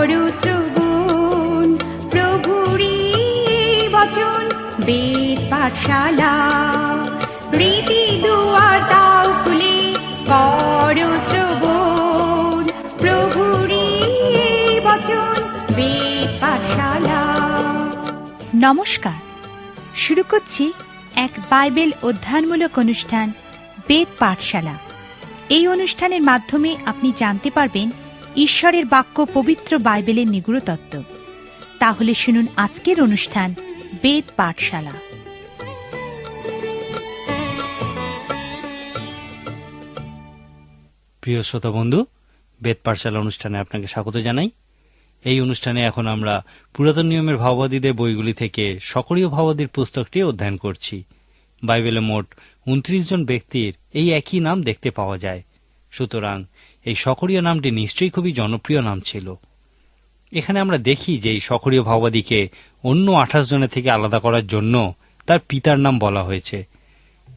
করো শ্রবণ। প্রভুরি বচন, বেদ পাঠশালা। প্রীতি দুয়ার দাও খুলে করো শ্রবণ। প্রভুরি বচন, বেদ পাঠশালা। নমস্কার। শুরু করছি এক বাইবেল অধ্যয়নমূলক অনুষ্ঠান, বেদ পাঠশালা। এই অনুষ্ঠানের মাধ্যমে আপনি জানতে পারবেন ঈশ্বরের বাক্য পবিত্র বাইবেলের নিগুড় তত্ত্ব তাহলে শুনুন আজকের অনুষ্ঠান বেদ পাঠশালা। প্রিয় শ্রোতা বন্ধু, বেদ পাঠশালা অনুষ্ঠানে আপনাকে স্বাগত জানাই। এই অনুষ্ঠানে এখন আমরা পুরাতন নিয়মের ভাওবাদীদের বইগুলি থেকে সকলীয় ভাওবাদীর পুস্তকটি অধ্যয়ন করছি। বাইবেলে মোট উনত্রিশ জন ব্যক্তির এই একই নাম দেখতে পাওয়া যায়। সুতরাং এই সকরীয় নামটি নিশ্চয়ই খুবই জনপ্রিয় নাম ছিল। এখানে আমরা দেখি যে এই সকরীয় ভাওবাদীকে অন্য আঠাশ জনের থেকে আলাদা করার জন্য তার পিতার নাম বলা হয়েছে।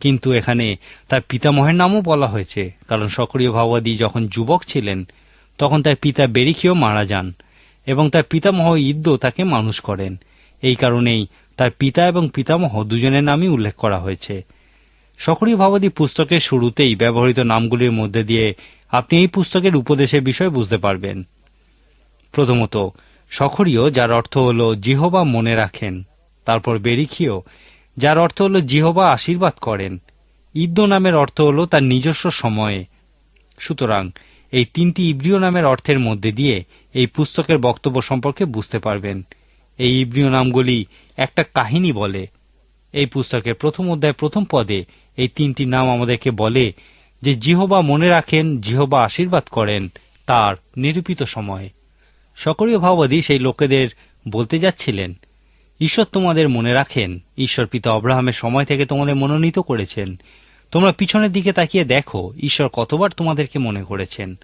কিন্তু এখানে তার পিতামহের নামও বলা হয়েছে, কারণ সক্রিয় ভাওবাদী যখন যুবক ছিলেন, তখন তার পিতা বেরিখিও মারা যান এবং তার পিতামহ ইদ্য তাকে মানুষ করেন। এই কারণেই তার পিতা এবং পিতামহ দুজনের নামই উল্লেখ করা হয়েছে। সক্রিয় ভাবাদী পুস্তকের শুরুতেই ব্যবহৃত নামগুলির মধ্যে দিয়ে আপনি এই পুস্তকের উপদেশের বিষয় বুঝতে পারবেন। প্রথমত, সখরীয়, যার অর্থ হল জিহবা মনে রাখেন। তারপর বেরিখিও যার অর্থ হল জিহবা আশীর্বাদ করেন। ইদ্য নামের অর্থ হল তার নিজস্ব সময়ে। সুতরাং, এই তিনটি ইব্রিয় নামের অর্থের মধ্যে দিয়ে এই পুস্তকের বক্তব্য সম্পর্কে বুঝতে পারবেন। এই ইব্রিয় নামগুলি একটা কাহিনী বলে। এই পুস্তকের প্রথম অধ্যায় প্রথম পদে এই তিনটি নাম আমাদেরকে বলে যে জিহবা মনে রাখেন, জিহবা আশীর্বাদ করেন, তার নিরূপিত সময়ে। সকরীয় ভাববাদী সেই লোকেদের বলতে যাচ্ছিলেন, ঈশ্বর তোমাদের মনে রাখেন, ঈশ্বর পিতা অব্রাহামের সময় থেকে তোমাদের মনোনীত করেছেন। তোমরা পিছনের দিকে তাকিয়ে দেখো, ঈশ্বর কতবার তোমাদেরকে মনে করেছেন।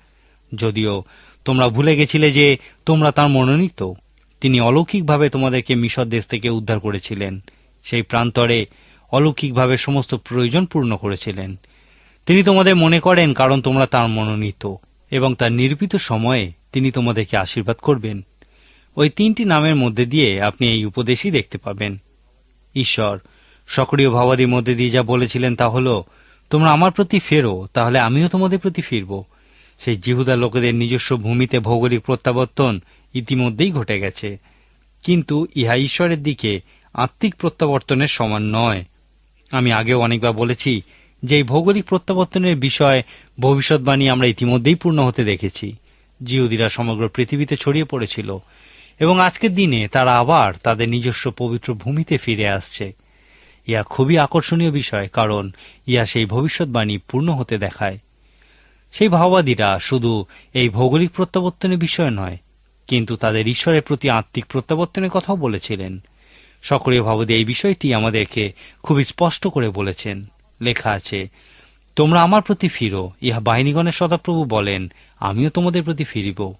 যদিও তোমরা ভুলে গেছিলে যে তোমরা তার মনোনীত। তিনি অলৌকিকভাবে তোমাদেরকে মিশর দেশ থেকে উদ্ধার করেছিলেন। সেই প্রান্তরে অলৌকিকভাবে সমস্ত প্রয়োজন পূর্ণ করেছিলেন। তিনি তোমাদের মনে করেন কারণ তোমরা তার মনোনীত, এবং তার নির্বিত সময়ে তিনি তোমাদেরকে আশীর্বাদ করবেন। ওই তিনটি নামের মধ্যে দিয়ে আপনি এই উপদেশই দেখতে পাবেন। ঈশ্বর, সক্রিয় ভাবাদির মধ্যে দিয়ে যা বলেছিলেন তা হল, তোমরা আমার প্রতি ফেরো, তাহলে আমিও তোমাদের প্রতি ফিরব। সেই জিহুদা লোকেদের নিজস্ব ভূমিতে ভৌগোলিক প্রত্যাবর্তন ইতিমধ্যেই ঘটে গেছে। কিন্তু ইহা ঈশ্বরের দিকে আত্মিক প্রত্যাবর্তনের সমান নয়। আমি আগেও অনেকবার বলেছি যে ভৌগোলিক প্রত্যাবর্তনের বিষয়ে ভবিষ্যৎবাণী আমরা ইতিমধ্যেই পূর্ণ হতে দেখেছি। জিহুদিরা সমগ্র পৃথিবীতে ছড়িয়ে পড়েছিল এবং আজকের দিনে তারা আবার তাদের নিজস্ব পবিত্র ভূমিতে ফিরে আসছে। ইয়া খুবই আকর্ষণীয় বিষয়, কারণ ইয়া সেই ভবিষ্যৎবাণী পূর্ণ হতে দেখায়। সেই ভাওবাদীরা শুধু এই ভৌগোলিক প্রত্যাবর্তনের বিষয় নয়, কিন্তু তাদের ঈশ্বরের প্রতি আত্মিক প্রত্যাবর্তনের কথাও বলেছিলেন। সকরীয় ভাবদী এই বিষয়টি আমাদেরকে খুবই স্পষ্ট করে বলেছেন। লেখা আছে, তোমরা আমার প্রতি ফিরো, ইহা বাহিনীগণের সদাপ্রভু বলেন, আমিও তোমাদের প্রতি ফিরিব।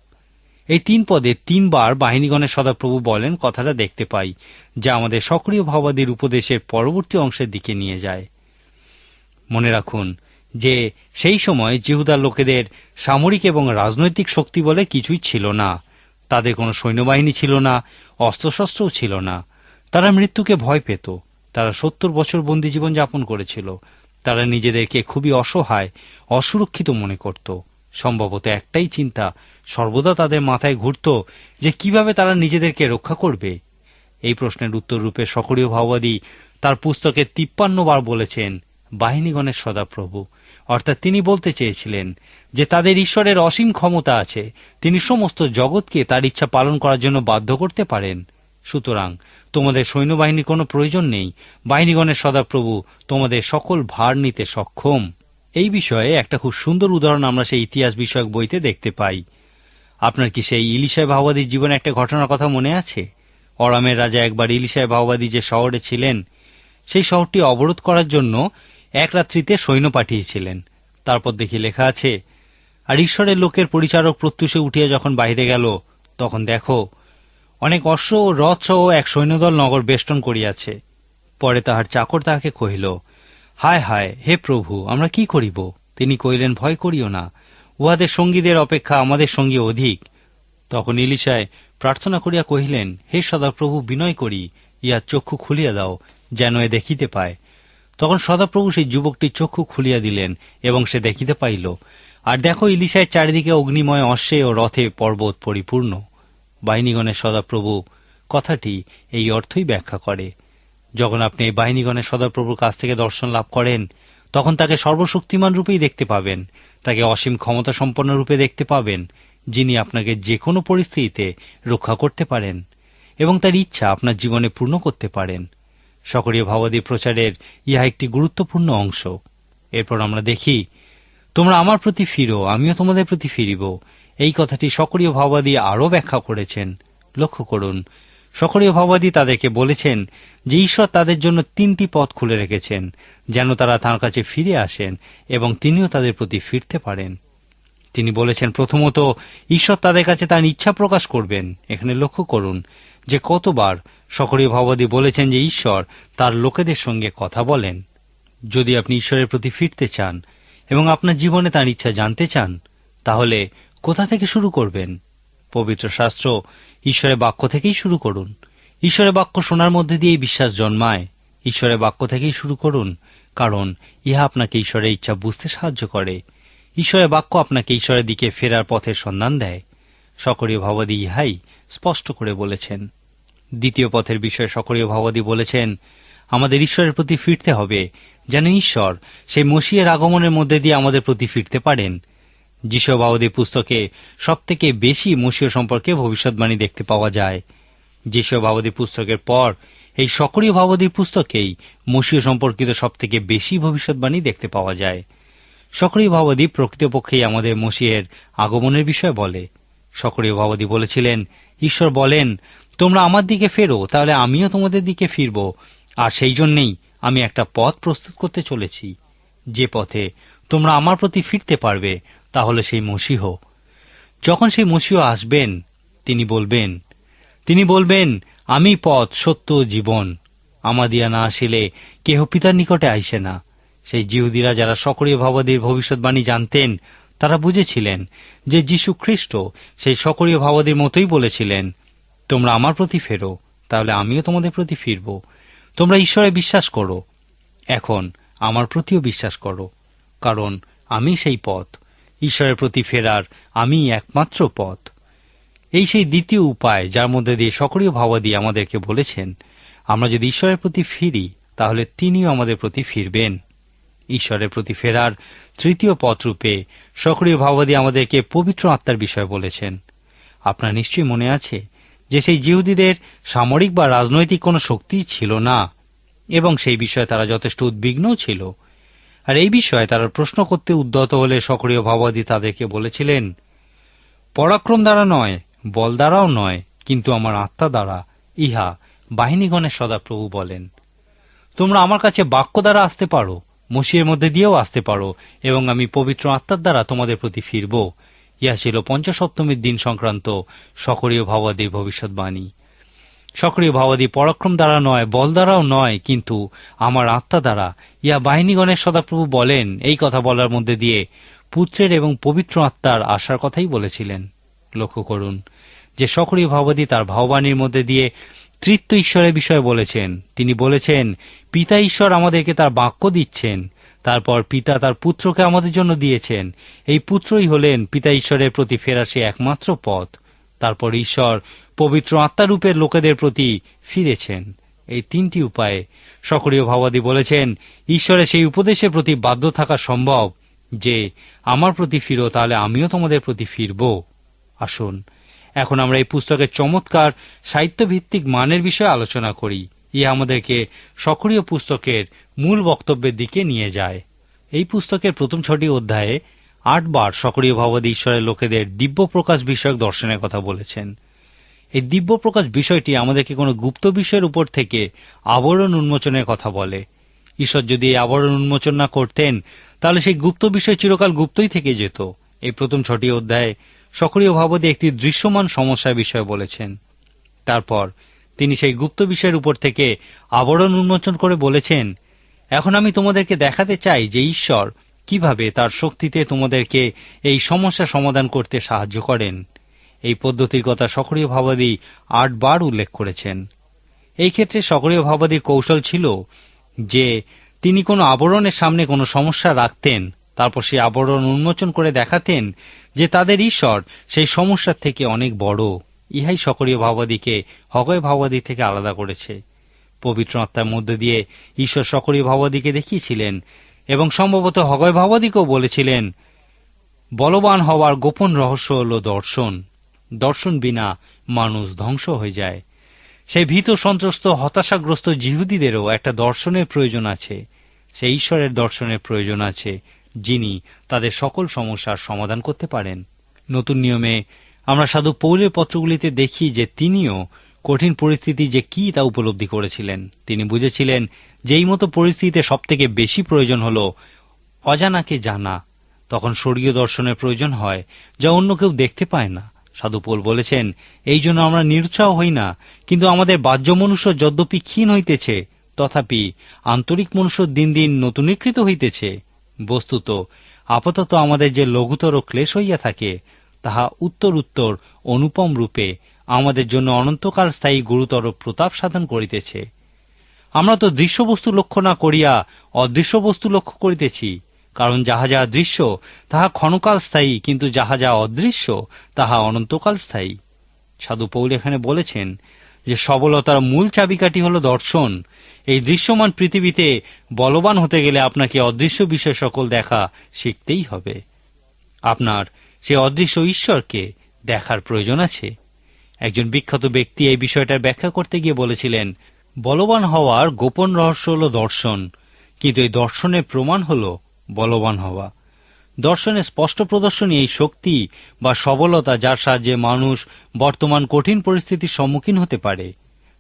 এই তিন পদে তিনবার বাহিনীগণের সদাপ্রভু বলেন কথাটা দেখতে পাই, যা আমাদের সক্রিয় ভাবাদীর উপদেশের পরবর্তী অংশের দিকে নিয়ে যায়। মনে রাখুন যে সেই সময় জিহুদার লোকেদের সামরিক এবং রাজনৈতিক শক্তি বলে কিছুই ছিল না। তাদের কোনো সৈন্যবাহিনী ছিল না, অস্ত্রশস্ত্রও ছিল না। তারা মৃত্যুকে ভয় পেত। তারা সত্তর বছর বন্দী জীবন যাপন করেছিল। তারা নিজেদেরকে খুবই অসহায়, অসুরক্ষিত মনে করত। সম্ভবত একটাই চিন্তা, সর্বদা তাদের মাথায় ঘুরত যে কীভাবে তারা নিজেদেরকে রক্ষা করবে। এই প্রশ্নের উত্তর রূপে সকরীয় ভাওবাদী তার পুস্তকে তিপ্পান্ন বার বলেছেন বাহিনীগণের সদাপ্রভু। অর্থাৎ তিনি বলতে চেয়েছিলেন যে তাদের ঈশ্বরের অসীম ক্ষমতা আছে, তিনি সমস্ত জগৎকে তার ইচ্ছা পালন করার জন্য বাধ্য করতে পারেন। সুতরাং তোমাদের সৈন্যবাহিনীর কোনো প্রয়োজন নেই। বাহিনীগণের সদাপ্রভু, তোমাদের সকল ভার নিতে সক্ষম। এই বিষয়ে একটা খুব সুন্দর উদাহরণ আমরা সেই ইতিহাস বিষয়ক বইতে দেখতে পাই। আপনার কি সেই ইলিশায় ভাওবাদীর জীবনে একটা ঘটনার কথা মনে আছে? অরামের রাজা একবার ইলিশায় ভাওবাদী যে শহরে ছিলেন, সেই শহরটি অবরোধ করার জন্য এক রাত্রিতে সৈন্য পাঠিয়েছিলেন। তারপর দেখি লেখা আছে, আর ঈশ্বরের লোকের পরিচারক প্রত্যুষে উঠিয়া যখন বাইরে গেল, তখন দেখো অনেক অশ্ব ও রথ সহ এক সৈন্যদল নগর বেষ্টন করিয়াছে। পরে তাহার চাকর তাহাকে কহিল, হায় হায়, হে প্রভু, আমরা কি করিব? তিনি কহিলেন, ভয় করিও না, উহাদের সঙ্গীদের অপেক্ষা আমাদের সঙ্গী অধিক। তখন ইলিশায় প্রার্থনা করিয়া কহিলেন, হে সদাপ্রভু, বিনয় করি ইহার চক্ষু খুলিয়া দাও, যেন এ দেখিতে পায়। তখন সদাপ্রভু সেই যুবকটির চক্ষু খুলিয়া দিলেন এবং সে দেখিতে পাইল, আর দেখো ইলিশায় চারিদিকে অগ্নিময় অশ্বে ও রথে পর্বত পরিপূর্ণ। বাহিনীগণের সদাপ্রভু, কথাটি এই অর্থই ব্যাখ্যা করে। যখন আপনি এই বাহিনীগণের সদাপ্রভুর কাছ থেকে দর্শন লাভ করেন, তখন তাকে সর্বশক্তিমান রূপেই দেখতে পাবেন, তাকে অসীম ক্ষমতা সম্পন্ন রূপে দেখতে পাবেন, যিনি আপনাকে যে কোনো পরিস্থিতিতে রক্ষা করতে পারেন এবং তার ইচ্ছা আপনার জীবনে পূর্ণ করতে পারেন। সকরীয় ভাবাদী প্রচারের ইহা একটি গুরুত্বপূর্ণ অংশ। এরপর আমরা দেখি, তোমরা আমার প্রতি ফিরো, আমিও তোমাদের প্রতি ফিরিব। এই কথাটি সক্রিয় ভাবাদী আরও ব্যাখ্যা করেছেন। লক্ষ্য করুন সকরীয় ভাবাদী তাদেরকে বলেছেন যে ঈশ্বর তাদের জন্য তিনটি পথ খুলে রেখেছেন, যেন তারা তাঁর কাছে ফিরে আসেন এবং তিনিও তাদের প্রতি ফিরতে পারেন। তিনি বলেছেন, প্রথমত, ঈশ্বর তাদের কাছে তার ইচ্ছা প্রকাশ করবেন। এখানে লক্ষ্য করুন যে কতবার সক্রিয় ভাবাদী বলেছেন যে ঈশ্বর তার লোকেদের সঙ্গে কথা বলেন। যদি আপনি ঈশ্বরের প্রতি ফিরতে চান এবং আপনার জীবনে তার ইচ্ছা জানতে চান, তাহলে কোথা থেকে শুরু করবেন? পবিত্র শাস্ত্র, ঈশ্বরের বাক্য থেকেই শুরু করুন। ঈশ্বরের বাক্য শোনার মধ্যে দিয়েই বিশ্বাস জন্মায়। ঈশ্বরের বাক্য থেকেই শুরু করুন, কারণ ইহা আপনাকে ঈশ্বরের ইচ্ছা বুঝতে সাহায্য করে। ঈশ্বরের বাক্য আপনাকে ঈশ্বরের দিকে ফেরার পথের সন্ধান দেয়। সকরীয় ভাবাদী ইহাই স্পষ্ট করে বলেছেন। দ্বিতীয় পথের বিষয়ে সকরীয় ভাবাদী বলেছেন, আমাদের ঈশ্বরের প্রতি ফিরতে হবে। যেন ঈশ্বর সেই মসিয়ের আগমনের মধ্যে দিয়ে আমাদের প্রতি ফিরতে পারেন। যিশু বাবদী পুস্তকে সবথেকে বেশি মসীয় সম্পর্কে ভবিষ্যৎবাণী দেখতে পাওয়া যায় যিশু বাবদী পুস্তকের পর এই সকরীয় ভাবদীর পুস্তকেই মসীয় সম্পর্কিত সবথেকে বেশি ভবিষ্যৎবাণী দেখতে পাওয়া যায়। সকরীয় ভাবদী প্রকৃতপক্ষেই আমাদের মসিহের আগমনের বিষয় বলে। সকরীয় ভাবদী বলেছিলেন, ঈশ্বর বলেন, তোমরা আমার দিকে ফেরো, তাহলে আমিও তোমাদের দিকে ফিরব, আর সেই জন্যেই আমি একটা পথ প্রস্তুত করতে চলেছি। যে পথে তোমরা আমার প্রতি ফিরতে পারবে তাহলে সেই মসিহ। যখন সেই মসিহ আসবেন, তিনি বলবেন তিনি বলবেন, আমি পথ, সত্য, জীবন। আমাদিয়া না আসিলে কেহ পিতার নিকটে আইসে না। সেই জিহুদিরা যারা সকরীয় ভাবাদীর ভবিষ্যৎবাণী জানতেন, তারা বুঝেছিলেন যে যীশু খ্রিস্ট সেই সকরীয় ভাবাদীর মতোই বলেছিলেন, তোমরা আমার প্রতি ফেরো, তাহলে আমিও তোমাদের প্রতি ফিরব। তোমরা ঈশ্বরে বিশ্বাস করো। এখন আমার প্রতিও বিশ্বাস করো, কারণ আমি সেই পথ। ঈশ্বরের প্রতি ফেরার আমি একমাত্র পথ। এই সেই দ্বিতীয় উপায় যার মধ্যে দিয়ে সকরীয় ভাবাদী আমাদেরকে বলেছেন, আমরা যদি ঈশ্বরের প্রতি ফিরি, তাহলে তিনিও আমাদের প্রতি ফিরবেন। ঈশ্বরের প্রতি ফেরার তৃতীয় পথরূপে সক্রিয় ভাবাদী আমাদেরকে পবিত্র আত্মার বিষয় বলেছেন। আপনার নিশ্চয়ই মনে আছে যে সেই জিহুদীদের সামরিক বা রাজনৈতিক কোনো শক্তি ছিল না, এবং সেই বিষয়ে তারা যথেষ্ট উদ্বিগ্নও ছিল। আর এই বিষয়ে তারা প্রশ্ন করতে উদ্যত হলে সক্রিয় ভাবাদী তাদেরকে বলেছিলেন, পরাক্রম দ্বারা নয়, বল দ্বারাও নয়, কিন্তু আমার আত্মা দ্বারা, ইহা বাহিনীগণের সদাপ্রভু বলেন। তোমরা আমার কাছে বাক্য দ্বারা আসতে পারো, মসিয়ের মধ্যে দিয়েও আসতে পারো, এবং আমি পবিত্র আত্মার দ্বারা তোমাদের প্রতি ফিরব। ইহা ছিল পঞ্চসপ্তমীর দিন সংক্রান্ত সকরীয় ভাবাদীর ভবিষ্যৎবাণী। সক্রিয় ভাবাদী পরাক্রম দ্বারা নয়, বল দ্বারাও নয়, কিন্তু আমার আত্মা দ্বারা। ইহা বাহিনীগণের সদাপ্রভু বলেন, এই কথা বলার মধ্যে দিয়ে পুত্রের এবং পবিত্র আত্মার আশার কথাই বলেছিলেন। লক্ষ্য করুন, যে সক্রিয় ভাবাদী তার ভাববাণীর মধ্যে দিয়ে তৃত্ব ঈশ্বরের বিষয়ে বলেছেন। তিনি বলেছেন, পিতা ঈশ্বর আমাদেরকে তার বাক্য দিচ্ছেন, তারপর পিতা তার পুত্রকে আমাদের জন্য দিয়েছেন। এই পুত্রই হলেন পিতা ঈশ্বরের প্রতি ফেরা সে একমাত্র পথ। তারপর ঈশ্বর পবিত্র আত্মারূপের লোকেদের প্রতি ফিরেছেন। এই তিনটি উপায়ে সকরীয় ভাবাদী বলেছেন, ঈশ্বরের সেই উপদেশের প্রতি বাধ্য থাকা সম্ভব যে, আমার প্রতি ফিরো, তাহলে আমিও তোমাদের প্রতি ফিরব। আসুন, এখন আমরা এই পুস্তকের চমৎকার সাহিত্যভিত্তিক মানের বিষয়ে আলোচনা করি। ইয়ে আমাদেরকে সক্রিয় পুস্তকের মূল বক্তব্যের দিকে নিয়ে যায়। এই পুস্তকের প্রথম ছটি অধ্যায়ে আটবার সক্রিয় ভাবাদী ঈশ্বরের লোকেদের দিব্য প্রকাশ বিষয়ক দর্শনের কথা বলেছেন। এই দিব্য প্রকাশ বিষয়টি আমাদেরকে কোনো গুপ্ত বিষয়ের উপর থেকে আবরণ উন্মোচনের কথা বলে। ঈশ্বর যদি এই আবরণ উন্মোচন না করতেন, তাহলে সেই গুপ্ত বিষয় চিরকাল গুপ্তই থেকে যেত। এই প্রথম ছটি অধ্যায়ে সক্রিয় ভাবদে একটি দৃশ্যমান সমস্যার বিষয়ে বলেছেন। তারপর তিনি সেই গুপ্ত বিষয়ের উপর থেকে আবরণ উন্মোচন করে বলেছেন, এখন আমি তোমাদেরকে দেখাতে চাই যে ঈশ্বর কীভাবে তার শক্তিতে তোমাদেরকে এই সমস্যা সমাধান করতে সাহায্য করেন। এই পদ্ধতির কথা সক্রিয় ভাবাদী আটবার উল্লেখ করেছেন। এই ক্ষেত্রে সকরীয় ভাবাদীর কৌশল ছিল যে, তিনি কোনো আবরণের সামনে কোনো সমস্যা রাখতেন, তারপর সেই আবরণ উন্মোচন করে দেখাতেন যে তাদের ঈশ্বর সেই সমস্যার থেকে অনেক বড়। ইহাই সক্রিয় ভাবাদীকে হগয় ভাবাদী থেকে আলাদা করেছে। পবিত্র আত্মার মধ্যে দিয়ে ঈশ্বর সক্রিয় ভাবাদীকে দেখিয়েছিলেন এবং সম্ভবত হগয় ভাবাদীকেও বলেছিলেন, বলবান হওয়ার গোপন রহস্য হল দর্শন। দর্শন বিনা মানুষ ধ্বংস হয়ে যায়। সেই ভীত সন্ত্রস্ত, হতাশাগ্রস্ত জিহুদীদেরও একটা দর্শনের প্রয়োজন আছে। সেই ঈশ্বরের দর্শনের প্রয়োজন আছে, যিনি তাদের সকল সমস্যার সমাধান করতে পারেন। নতুন নিয়মে আমরা সাধু পৌলের পত্রগুলিতে দেখি যে তিনিও কঠিন পরিস্থিতি যে কি তা উপলব্ধি করেছিলেন। তিনি বুঝেছিলেন যে এই মতো পরিস্থিতিতে সবথেকে বেশি প্রয়োজন হল অজানাকে জানা। তখন স্বর্গীয় দর্শনের প্রয়োজন হয়, যা অন্য কেউ দেখতে পায় না। সাধু পোল বলেছেন, এই জন্য আমরা নিরুৎসাহ হই না, কিন্তু আমাদের বাহ্য মনুষ্য যদ্যপি ক্ষীণ হইতেছে, তথাপি আন্তরিক মনুষ্য দিন দিন নতুনীকৃত হইতেছে। বস্তুত, আপাতত আমাদের যে লঘুতর ক্লেশ হইয়া থাকে, তাহা উত্তর উত্তর অনুপম রূপে আমাদের জন্য অনন্তকাল স্থায়ী গুরুতর প্রতাপ সাধন করিতেছে। আমরা তো দৃশ্যবস্তু লক্ষ্য না করিয়া অদৃশ্য বস্তু লক্ষ্য করিতেছি। কারণ যাহা যাহা দৃশ্য, তাহা ক্ষণকাল স্থায়ী, কিন্তু যাহা যা অদৃশ্য, তাহা অনন্তকাল স্থায়ী। সাধু পৌল এখানে বলেছেন যে সবলতার মূল চাবিকাঠি হল দর্শন। এই দৃশ্যমান পৃথিবীতে বলবান হতে গেলে আপনাকে অদৃশ্য বিষয় সকল দেখা শিখতেই হবে। আপনার সে অদৃশ্য ঈশ্বরকে দেখার প্রয়োজন আছে। একজন বিখ্যাত ব্যক্তি এই বিষয়টার ব্যাখ্যা করতে গিয়ে বলেছিলেন, বলবান হওয়ার গোপন রহস্য হল দর্শন, কিন্তু এই দর্শনের প্রমাণ হল বলবান হওয়া। দর্শনের স্পষ্ট প্রদর্শনী এই শক্তি বা সবলতা যার সাহায্যে মানুষ বর্তমান কঠিন পরিস্থিতির সম্মুখীন হতে পারে।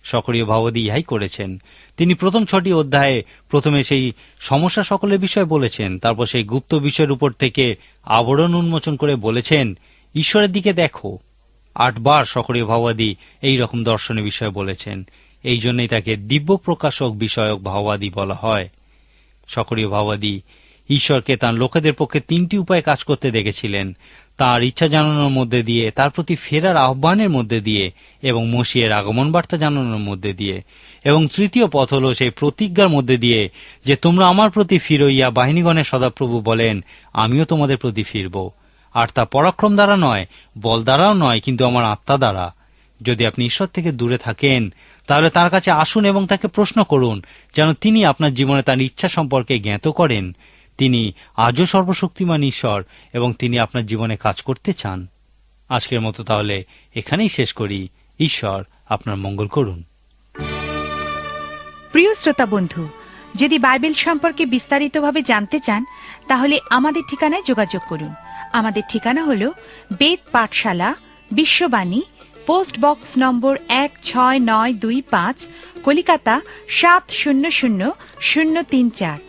সক্রিয় ভাবদী ইহাই করেছেন। তিনি প্রথম ছটি অধ্যায়ে প্রথমে সেই সমস্যা সকলের বিষয়ে বলেছেন, তারপর সেই গুপ্ত বিষয়ের উপর থেকে আবরণ উন্মোচন করে বলেছেন, ঈশ্বরের দিকে দেখো। আটবার সক্রিয় ভাবাদী এই রকম দর্শনের বিষয়ে বলেছেন। এই জন্যই তাকে দিব্য প্রকাশক বিষয়ক ভাওবাদী বলা হয়। সক্রিয় ভাবাদী ঈশ্বরকে তাঁর লোকেদের পক্ষে তিনটি উপায়ে কাজ করতে দেখেছিলেন। তার ইচ্ছা জানানোর মধ্যে দিয়ে, তার প্রতি ফেরার আহ্বানের মধ্যে দিয়ে এবং মসিয়ের আগমন বার্তা জানানোর মধ্যে দিয়ে। এবং তৃতীয় পথ হল সেই প্রতিজ্ঞার মধ্যে দিয়ে যে, তোমরা আমার প্রতি ফিরো ইয়া বাহিনীগণের সদাপ্রভু বলেন, আমিও তোমাদের প্রতি ফিরব। আর তা পরাক্রম দ্বারা নয়, বল দ্বারাও নয়, কিন্তু আমার আত্মা দ্বারা। যদি আপনি ঈশ্বর থেকে দূরে থাকেন, তাহলে তার কাছে আসুন এবং তাকে প্রশ্ন করুন, যেন তিনি আপনার জীবনে তার ইচ্ছা সম্পর্কে জ্ঞাত করেন। তিনি আজও সর্বশক্তিমান ঈশ্বর এবং তিনি আপনার জীবনে কাজ করতে চান। আজকের মতো তাহলে এখানেই শেষ করি। ঈশ্বর আপনার মঙ্গল করুন। প্রিয় শ্রোতা বন্ধু, যদি বাইবেল সম্পর্কে বিস্তারিতভাবে জানতে চান, তাহলে আমাদের ঠিকানায় যোগাযোগ করুন। আমাদের ঠিকানা হল বেদ পাঠশালা, বিশ্ববাণী, পোস্ট বক্স নম্বর এক ছয় নয় দুই পাঁচ, কলিকাতা সাত শূন্য শূন্য শূন্য তিন চার।